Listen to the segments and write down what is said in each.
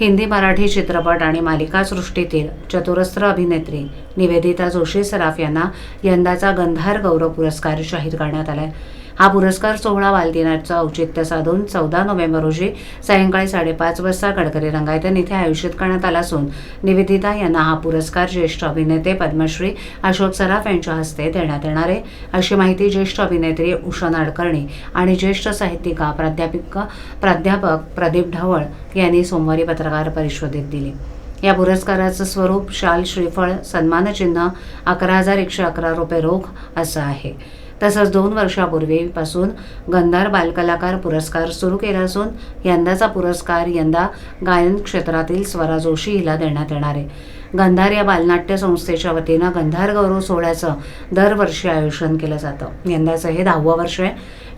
हिंदी मराठी चित्रपट आणि मालिका सृष्टीतील चतुरस्र अभिनेत्री निवेदिता जोशी सराफ यांना यंदाचा गंधार गौरव पुरस्कार जाहीर करण्यात आलाय. हा पुरस्कार सोहळा बालदिनाचं औचित्य साधून चौदा नोव्हेंबर रोजी सायंकाळी साडेपाच वाजता गडकरी रंगायतन इथे आयोजित करण्यात आला असून निवेदिता यांना हा पुरस्कार ज्येष्ठ अभिनेते पद्मश्री अशोक सराफ यांच्या हस्ते देण्यात येणार आहे. अशी माहिती ज्येष्ठ अभिनेत्री उषा नाडकर्णी आणि ज्येष्ठ साहित्यिका प्राध्यापिका प्राध्यापक प्रदीप ढवळ यांनी सोमवारी पत्रकार परिषदेत दिली. या पुरस्काराचं स्वरूप शाल श्रीफळ सन्मानचिन्ह अकरा हजार एकशे अकरा रुपये रोख असं आहे. तसंच दोन वर्षापूर्वीपासून गंधार बालकलाकार पुरस्कार सुरू केला असून यंदाचा पुरस्कार यंदा गायन क्षेत्रातील स्वरा जोशी हिला देण्यात येणार आहे. गंधार या बालनाट्य संस्थेच्या वतीनं गंधार गौरव सोहळ्याचं दरवर्षी आयोजन केलं जातं. यंदाचं हे दहावं वर्ष आहे.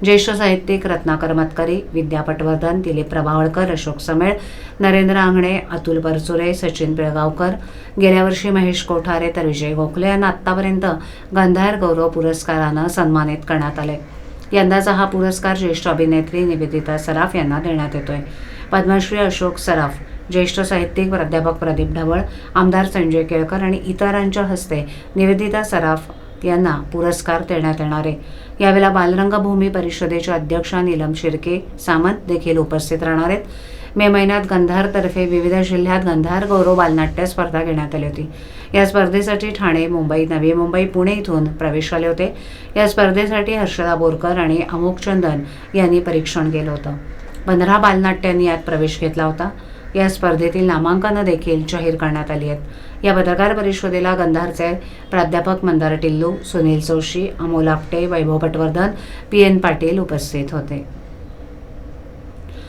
ज्येष्ठ साहित्यिक रत्नाकर मतकरी विद्या पटवर्धन दिलीप प्रभावळकर अशोक समेळ नरेंद्र आंगणे अतुल परचुरे सचिन पिळगावकर. गेल्या वर्षी महेश कोठारे तर विजय गोखले यांना आत्तापर्यंत गंधार गौरव पुरस्कारानं सन्मानित करण्यात आले. यंदाचा हा पुरस्कार ज्येष्ठ अभिनेत्री निवेदिता सराफ यांना देण्यात येतोय. पद्मश्री अशोक सराफ ज्येष्ठ साहित्यिक प्राध्यापक प्रदीप ढवळ आमदार संजय केळकर आणि इतरांच्या हस्ते निवेदिता सराफ यांना पुरस्कार देण्यात येणार आहे. यावेळेला बालरंगभूमी परिषदेच्या अध्यक्षा नीलम शिर्के सामंत देखील उपस्थित राहणार आहेत. मे महिन्यात गंधारतर्फे विविध जिल्ह्यात गंधार गौरव बालनाट्य स्पर्धा घेण्यात आली होती. या स्पर्धेसाठी ठाणे मुंबई नवी मुंबई पुणे इथून प्रवेश आले होते. या स्पर्धेसाठी हर्षदा बोरकर आणि अमोक चंदन यांनी परीक्षण केलं होतं. पंधरा बालनाट्यांनी यात प्रवेश घेतला होता. या स्पर्धेतील नामांकनं देखील जाहीर करण्यात आली आहेत. या पत्रकार परिषदेला गंधारचे प्राध्यापक मंदार टिल्लू सुनील जोशी अमोल आपटे वैभव पटवर्धन पी एन पाटील उपस्थित होते.